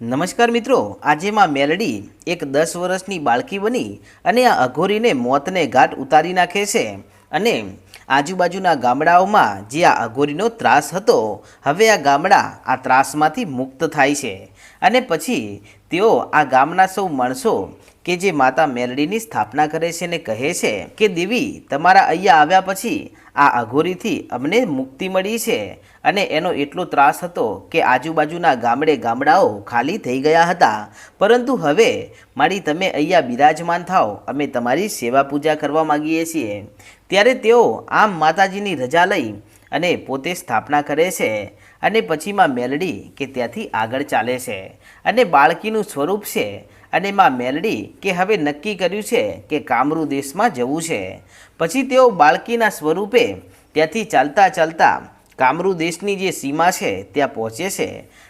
નમસ્કાર મિત્રો, આજે માં મેલડી એક દસ વર્ષની બાળકી બની અને આ અઘોરીને મોતને ઘાટ ઉતારી નાખે છે. અને આજુબાજુના ગામડાઓમાં જે આ અઘોરીનો ત્રાસ હતો, હવે આ ગામડા આ ત્રાસમાંથી મુક્ત થાય છે. અને પછી તેઓ આ ગામના સૌ માણસો કે જે માતા મેરડીની સ્થાપના કરે છે અને કહે છે કે, દેવી, તમારા અહીંયા આવ્યા પછી આ અઘોરીથી અમને મુક્તિ મળી છે અને એનો એટલો ત્રાસ હતો કે આજુબાજુના ગામડે ગામડાઓ ખાલી થઈ ગયા હતા. પરંતુ હવે મારી તમે અહીંયા બિરાજમાન થાઓ. અમે તમારી સેવા પૂજા કરવા માગીએ છીએ. ત્યારે તેઓ આમ માતાજીની રજા લઈ અને પોતે સ્થાપના કરે છે. અને પછીમાં મેલડી કે ત્યાંથી આગળ ચાલે છે. અને બાળકીનું સ્વરૂપ છે અને માં મેલડી કે હવે નક્કી કર્યું છે કે કામરૂ દેશમાં જવું છે. પછી તેઓ બાળકીના સ્વરૂપે ત્યાંથી ચાલતા ચાલતા કામરૂ દેશની જે સીમા છે ત્યાં પહોંચે છે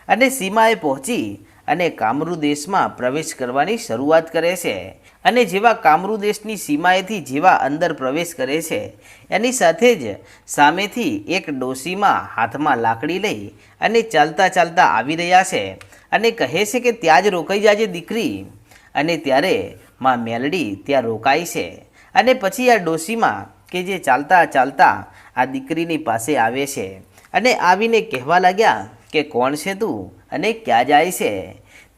અને સીમાએ પહોંચી અને કામરૂ દેશમાં પ્રવેશ કરવાની શરૂઆત કરે છે. અને જેવા કામરૂ દેશની સીમાએથી જેવા અંદર પ્રવેશ કરે છે, એની સાથે જ સામેથી એક ડોસીમાં હાથમાં લાકડી લઈ અને ચાલતા ચાલતા આવી રહ્યા છે અને કહે છે કે ત્યાં જ રોકાઈ જાજે દીકરી. અને ત્યારે માં મેલડી ત્યાં રોકાય છે. અને પછી આ ડોસીમાં કે જે ચાલતા ચાલતા આ દીકરીની પાસે આવે છે. અને આવીને કહેવા લાગ્યા કે કોણ છે તું અને ક્યાં જાય છે?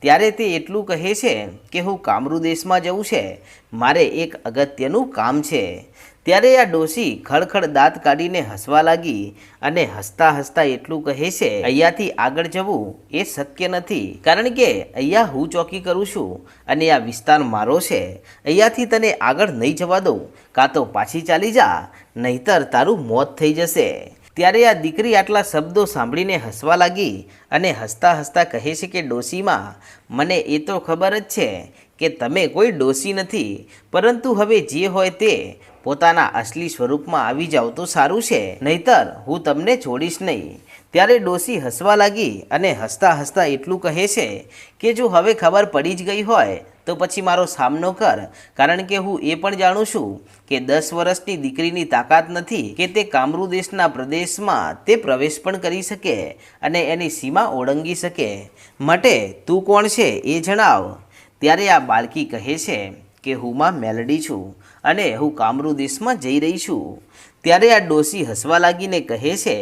ત્યારે તે એટલું કહે છે કે હું કામરૂ દેશમાં જવું છે. મારે એક અગત્યનું કામ છે. ત્યારે આ ડોશી ખડખડ દાંત કાઢીને હસવા લાગી અને હસતા હસતા એટલું કહે છે, અહીંયાથી આગળ જવું એ શક્ય નથી. કારણ કે અહીંયા હું ચોકી કરું છું અને આ વિસ્તાર મારો છે. અહીંયાથી તને આગળ નહીં જવા દઉં. કાં તો પાછી ચાલી જા, નહીતર તારું મોત થઈ જશે. ત્યારે આ દીકરી આટલા શબ્દો સાંભળીને હસવા લાગી અને હસતા હસતા કહે છે કે ડોસીમાં મને એ તો ખબર જ છે કે તમે કોઈ ડોસી નથી, પરંતુ હવે જે હોય તે પોતાના અસલી સ્વરૂપમાં આવી જાઓ તો સારું છે. નહીતર હું તમને છોડીશ નહીં. ત્યારે ડોસી હસવા લાગી અને હસતા હસતા એટલું કહે છે કે જો હવે ખબર પડી જ ગઈ હોય, તો પછી મારો સામનો કર. કારણ કે હું એ પણ જાણું છું કે દસ વર્ષની દીકરીની તાકાત નથી કે તે કામરૂ દેશના પ્રદેશમાં તે પ્રવેશ પણ કરી શકે અને એની સીમા ઓળંગી શકે. માટે, તું કોણ છે એ જણાવ. ત્યારે આ બાળકી કહે છે કે હું માં મેલડી છું. અને હું કામરૂ દેશમાં જઈ રહી છું. ત્યારે આ ડોશી હસવા લાગીને કહે છે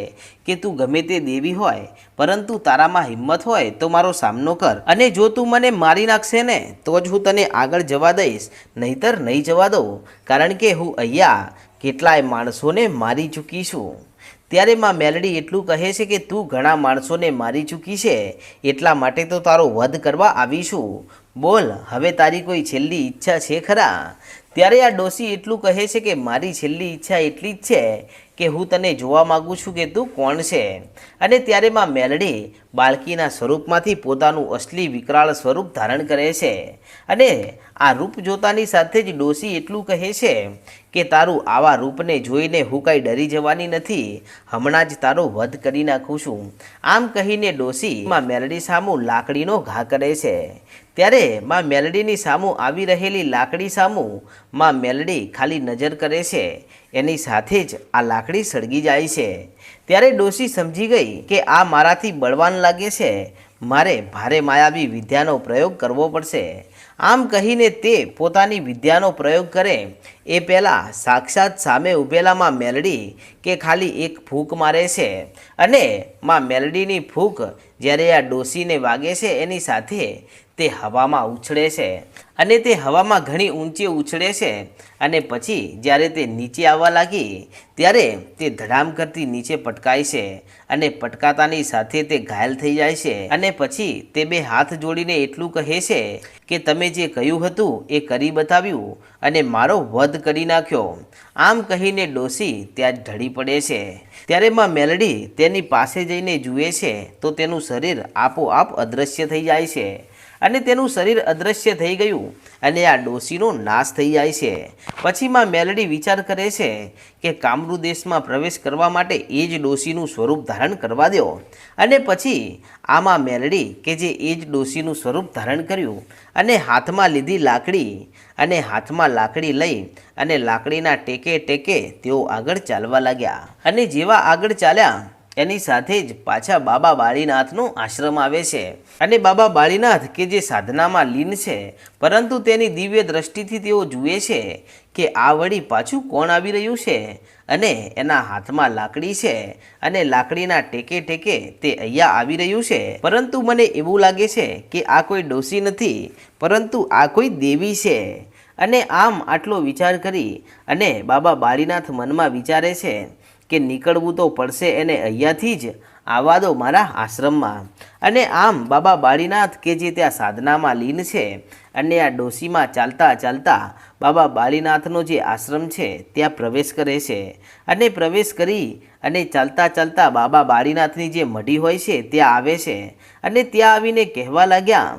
કે, તું ગમે તે દેવી હોય, પરંતુ તારામાં હિંમત હોય તો મારો સામનો કર. અને જો તું મને મારી નાખશે ને, તો જ હું તને આગળ જવા દઈશ, નહીતર નહીં જવા દઉં, કારણ કે હું અહીંયા કેટલાય માણસોને મારી ચૂકી છું. ત્યારે માં મેલડી એટલું કહે છે કે, તું ઘણા માણસોને મારી ચૂકી છે, એટલા માટે તો તારો વધ કરવા આવીશું બોલ, હવે તારી કોઈ છેલ્લી ઈચ્છા છે ખરા? ત્યારે આ ડોસી એટલું કહે છે કે મારી છેલ્લી ઈચ્છા એટલી જ છે કે હું તને જોવા માગું છું કે તું કોણ છે. અને ત્યારે માં મેલડી બાળકીના સ્વરૂપમાંથી પોતાનું અસલી વિકરાળ સ્વરૂપ ધારણ કરે છે. અને આ રૂપ જોતાની સાથે જ ડોસી એટલું કહે છે કે તારું આવા રૂપને જોઈને હું કાંઈ ડરી જવાની નથી. હમણાં જ તારો વધ કરી નાખું છું. આમ કહીને ડોસી માં મેલડી સામું લાકડીનો ઘા કરે છે. ત્યારે માં મેલડીની સામું આવી રહેલી લાકડી સામું માં મેલડી ખાલી નજર કરે છે. એની સાથે જ આ લાકડી સળગી જાય છે. ત્યારે ડોશી સમજી ગઈ કે આ મારાથી બળવાન લાગે છે. મારે ભારે માયાવી વિદ્યાનો પ્રયોગ કરવો પડશે. આમ કહીને તે પોતાની વિદ્યાનો પ્રયોગ કરે એ પહેલાં સાક્ષાત સામે ઊભેલામાં મેલડી કે ખાલી એક ફૂંક મારે છે અને માં મેલડીની ફૂંક જ્યારે આ ડોસીને વાગે છે એની સાથે તે હવામાં ઉછળે છે અને તે હવામાં ઘણી ઊંચી ઉછળે છે અને પછી જ્યારે તે નીચે આવવા લાગી ત્યારે તે ધડામ કરતી નીચે પટકાય છે અને પટકાતાની સાથે તે ઘાયલ થઈ જાય છે અને પછી તે બે હાથ જોડીને એટલું કહે છે કે તમે જે કહ્યું હતું એ કરી બતાવ્યું અને મારો વધ કરી નાખ્યો. આમ કહીને ડોસી ત્યાં ઢળી પડે છે. ત્યારે માં મેલડી તેની પાસે જઈને જુએ છે તો તેનું શરીર આપોઆપ અદૃશ્ય થઈ જાય છે. અને તેનું શરીર અદૃશ્ય થઈ ગયું અને આ ડોશીનો નાશ થઈ જાય છે. પછી માં મેલડી વિચાર કરે છે કે કામરૂ દેશમાં પ્રવેશ કરવા માટે એ જ ડોશીનું સ્વરૂપ ધારણ કરવા દો. અને પછી આમાં મેલડી કે જે એ જ ડોશીનું સ્વરૂપ ધારણ કર્યું અને હાથમાં લીધી લાકડી અને હાથમાં લાકડી લઈ અને લાકડીના ટેકે ટેકે તેઓ આગળ ચાલવા લાગ્યા. અને જેવા આગળ ચાલ્યા એની સાથે જ પાછા બાબા બાળીનાથનો આશ્રમ આવે છે. અને બાબા બાળીનાથ કે જે સાધનામાં લીન છે, પરંતુ તેની દિવ્ય દ્રષ્ટિથી તેઓ જુએ છે કે આ વળી પાછું કોણ આવી રહ્યું છે અને એના હાથમાં લાકડી છે અને લાકડીના ટેકે ટેકે તે અહીંયા આવી રહ્યું છે. પરંતુ મને એવું લાગે છે કે આ કોઈ ડોસી નથી, પરંતુ આ કોઈ દેવી છે. અને આમ આટલો વિચાર કરી અને બાબા બાળીનાથ મનમાં વિચારે છે કે નીકળવું તો પડશે એને અહીંયાથી જ. આવવા દો મારા આશ્રમમાં. અને આમ બાબા બાળીનાથ કે જે ત્યાં સાધનામાં લીન છે, અને આ ડોસીમાં ચાલતા ચાલતા બાબા બાળીનાથનો જે આશ્રમ છે, ત્યાં પ્રવેશ કરે છે. અને પ્રવેશ કરી, અને ચાલતા ચાલતા બાબા બાળીનાથની જે મઢી હોય છે, ત્યાં આવે છે. અને ત્યાં આવીને કહેવા લાગ્યા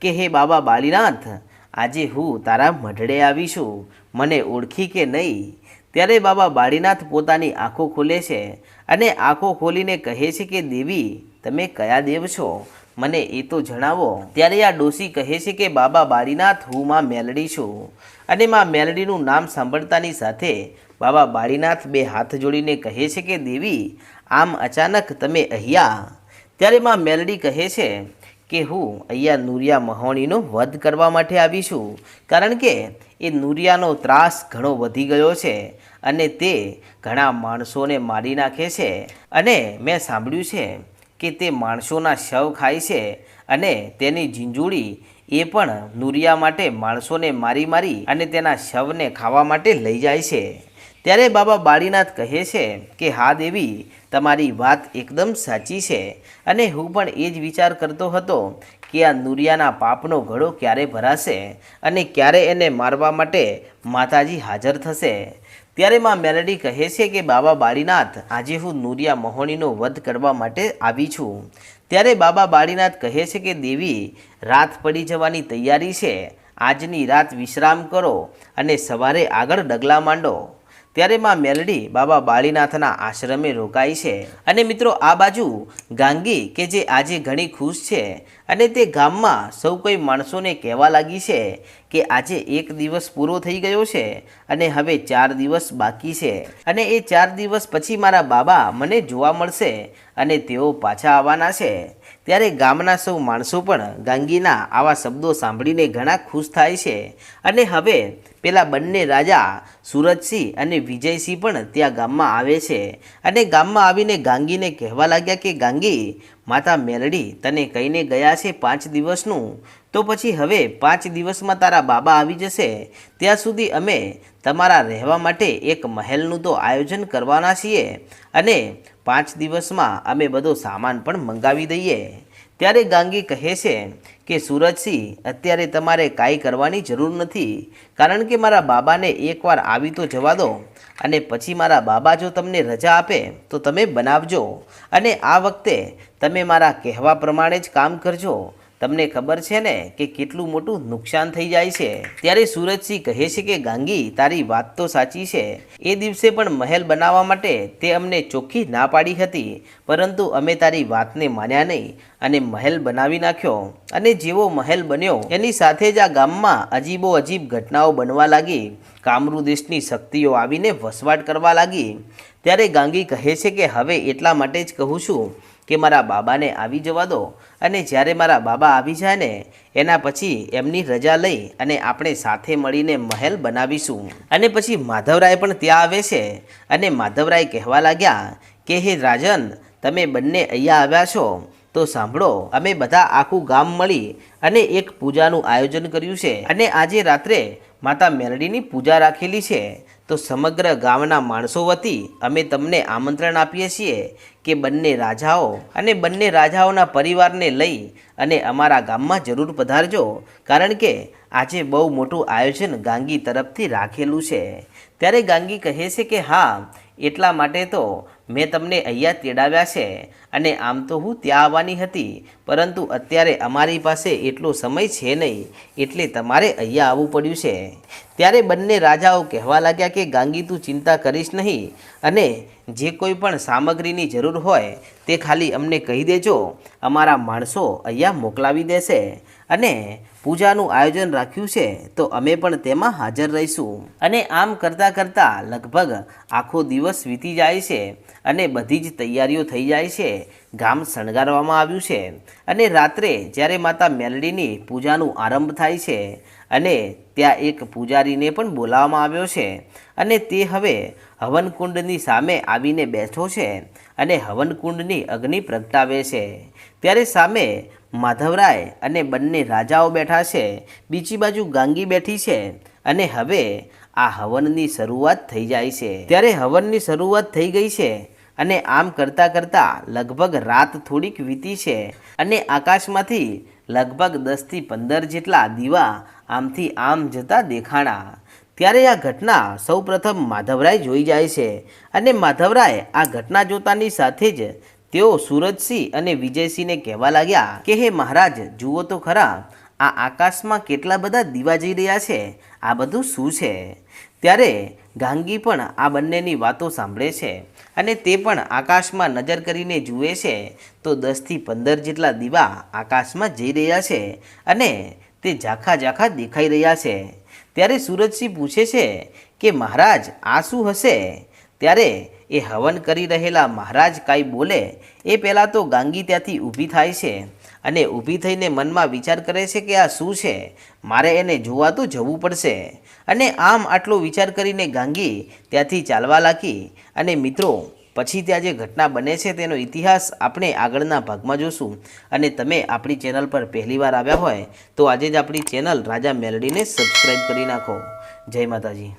કે, હે બાબા બાળીનાથ, આજે હું તારા મઢડે આવીશું મને ઓળખી કે નહીં? ત્યારે બાબા બાળીનાથ પોતાની આંખો ખોલે છે અને આંખો ખોલીને કહે છે કે, દેવી, તમે કયા દેવ છો? મને એ તો જણાવો. ત્યારે આ ડોસી કહે છે કે, બાબા બાળીનાથ, હું માં મેલડી છું. અને માં મેલડીનું નામ સાંભળતાની સાથે બાબા બાળીનાથ બે હાથ જોડીને કહે છે કે, દેવી, આમ અચાનક તમે અહીંયા? ત્યારે માં મેલડી કહે છે કે, હું અહીંયા નુરિયા મહોણીનો વધ કરવા માટે આવી છું. કારણ કે એ નુરિયાનો ત્રાસ ઘણો વધી ગયો છે અને તે ઘણા માણસોને મારી નાખે છે. અને મેં સાંભળ્યું છે કે તે માણસોના શવ ખાય છે અને તેની ઝીંઝુડી એ પણ નુરિયા માટે માણસોને મારી મારી અને તેના શવને ખાવા માટે લઈ જાય છે. ત્યારે બાબા બાળીનાથ કહે છે કે, હા દેવી, તમારી વાત એકદમ સાચી છે અને હું પણ એ જ વિચાર કરતો હતો કે આ નુરિયાના પાપનો ઘડો ક્યારે ભરાશે અને ક્યારે એને મારવા માટે માતાજી હાજર થશે. ત્યારે માં મેલડી કહે છે કે, બાબા બાળીનાથ, આજે હું નુરિયા મહોણીનો વધ કરવા માટે આવી છું. ત્યારે બાબા બાળીનાથ કહે છે કે, દેવી, રાત પડી જવાની તૈયારી છે. આજની રાત વિશ્રામ કરો અને સવારે આગળ ડગલા માંડો. ત્યારે માં મેલડી બાબા બાળીનાથના આશ્રમે રોકાય છે. અને મિત્રો, આ બાજુ ગાંગી કે જે આજે ઘણી ખુશ છે અને તે ગામમાં સૌ કોઈ માણસોને કહેવા લાગી છે કે આજે એક દિવસ પૂરો થઈ ગયો છે અને હવે ચાર દિવસ બાકી છે. અને એ ચાર દિવસ પછી મારા બાબા મને જોવા મળશે અને તેઓ પાછા આવવાના છે. ત્યારે ગામના સૌ માણસો પણ ગાંગીના આવા શબ્દો સાંભળીને ઘણા ખુશ થાય છે. અને હવે પેલા બંને રાજા સુરજસિંહ અને વિજયસિંહ પણ ત્યાં ગામમાં આવે છે. અને ગામમાં આવીને ગાંગીને કહેવા લાગ્યા કે, ગાંગી, માતા મેલડી તને કહીને ગયા છે પાંચ દિવસનું? તો પછી હવે પાંચ દિવસમાં તારા બાબા આવી જશે. ત્યાં સુધી અમે તમારા રહેવા માટે એક મહેલનું તો આયોજન કરવાના છીએ. અને પાંચ દિવસમાં અમે બધો સામાન પણ મંગાવી દઈએ. ત્યારે ગાંગી કહે છે કે, સુરજસિંહ, અત્યારે તમારે કાંઈ કરવાની જરૂર નથી. કારણ કે મારા બાબાને એકવાર આવી તો જવા દો અને પછી મારા બાબા જો તમને રજા આપે, તો તમે બનાવજો. અને આ વખતે તમે મારા કહેવા પ્રમાણે જ કામ કરજો. તમને ખબર છે ને કે કેટલું મોટું નુકસાન થઈ જાય છે? ત્યારે સુરજસિંહ કહે છે કે, ગાંગી, તારી વાત તો સાચી છે. એ દિવસે પણ મહેલ બનાવવા માટે તે અમને ચોખ્ખી ના પાડી હતી. પરંતુ અમે તારી વાતને માન્યા નહીં અને મહેલ બનાવી નાખ્યો. અને જેવો મહેલ બન્યો, એની સાથે જ આ ગામમાં અજીબો અજીબ ઘટનાઓ બનવા લાગી. કામરૂ દેશની શક્તિઓ આવીને વસવાટ કરવા લાગી. ત્યારે ગાંગી કહે છે કે, હવે એટલા માટે જ કહું છું કે મારા બાબાને આવી જવા દો. અને જ્યારે મારા બાબા આવી જાય ને, એના પછી એમની રજા લઈ અને આપણે સાથે મળીને મહેલ બનાવીશું. અને પછી માધવરાય પણ ત્યાં આવે છે. અને માધવરાય કહેવા લાગ્યા કે, હે રાજન, તમે બંને અહીંયા આવ્યા છો. તો સાંભળો, અમે બધા આખું ગામ મળી અને એક પૂજાનું આયોજન કર્યું છે. અને આજે રાત્રે માતા મેલડીની પૂજા રાખેલી છે. તો સમગ્ર ગામના માણસો વતી અમે તમને આમંત્રણ આપીએ છીએ કે બંને રાજાઓ અને બંને રાજાઓના પરિવારને લઈ અને અમારા ગામમાં જરૂર પધારજો, કારણ કે આજે બહુ મોટું આયોજન ગાંગી તરફથી રાખેલું છે. ત્યારે ગાંગી કહે છે કે હા એટલા માટે તો મેં તમને અહીંયા તેડાવ્યા છે અને આમ તો હું ત્યાં આવવાની હતી, પરંતુ અત્યારે અમારી પાસે એટલો સમય છે નહીં, એટલે તમારે અહીંયા આવવું પડ્યું છે. ત્યારે બંને રાજાઓ કહેવા લાગ્યા કે ગાંગી તું ચિંતા કરીશ નહીં અને જે કોઈ પણ સામગ્રીની જરૂર હોય તે ખાલી અમને કહી દેજો, અમારા માણસો અહીંયા મોકલાવી દેશે અને પૂજાનું આયોજન રાખ્યું છે, તો અમે પણ તેમાં હાજર રહીશું. અને આમ કરતાં કરતાં લગભગ આખો દિવસ વીતી જાય છે અને બધી જ તૈયારીઓ થઈ જાય છે. ગામ શણગારવામાં આવ્યું છે અને રાત્રે જ્યારે માતા મેલડીની પૂજાનું આરંભ થાય છે અને ત્યાં એક પૂજારીને પણ બોલાવવામાં આવ્યો છે અને તે હવે હવનકુંડની સામે આવીને બેઠો છે અને હવનકુંડની અગ્નિ પ્રગટાવે છે. ત્યારે સામે માધવરાય અને બંને રાજાઓ બેઠા છે. બીજી બાજુ ગાંગી બેઠી છે અને હવે આ હવનની શરૂઆત થઈ જાય છે. ત્યારે હવનની શરૂઆત થઈ ગઈ છે અને આમ કરતાં કરતાં લગભગ રાત થોડીક વીતી છે અને આકાશમાંથી લગભગ દસથી પંદર જેટલા દીવા આમથી આમ જતા દેખાણા. ત્યારે આ ઘટના સૌપ્રથમ માધવરાય જોઈ જાય છે અને માધવરાય આ ઘટના જોતાની સાથે જ તેઓ સુરજસિંહ અને વિજયસિંહને કહેવા લાગ્યા કે, હે મહારાજ, જુઓ તો ખરા, આ આકાશમાં કેટલા બધા દીવા જઈ રહ્યા છે, આ બધું શું છે? ત્યારે ગાંગી પણ આ બંનેની વાતો સાંભળે છે અને તે પણ આકાશમાં નજર કરીને જુએ છે. તો દસથી પંદર જેટલા દીવા આકાશમાં જઈ રહ્યા છે અને તે ઝાખા ઝાખા દેખાઈ રહ્યા છે. ત્યારે સુરજસિંહ પૂછે છે કે, મહારાજ, આ શું હશે? ત્યારે એ હવન કરી રહેલા મહારાજ કાંઈ બોલે, એ પહેલાં તો ગાંગી ત્યાંથી ઊભી થાય છે અને ઊભી થઈને મનમાં વિચાર કરે છે કે આ શું છે? મારે એને જોવા તો જવું પડશે. અને આમ આટલો વિચાર કરીને ગાંગી ત્યાંથી ચાલવા લાગી. અને મિત્રો, પછી ત્યાં જે ઘટના બને છે તેનો ઇતિહાસ આપણે આગળના ભાગમાં જોશું. અને તમે આપણી ચેનલ પર પહેલીવાર આવ્યા હોય, તો આજે જ આપણી ચેનલ રાજા મેલડીને સબસ્ક્રાઈબ કરી નાખો. જય માતાજી.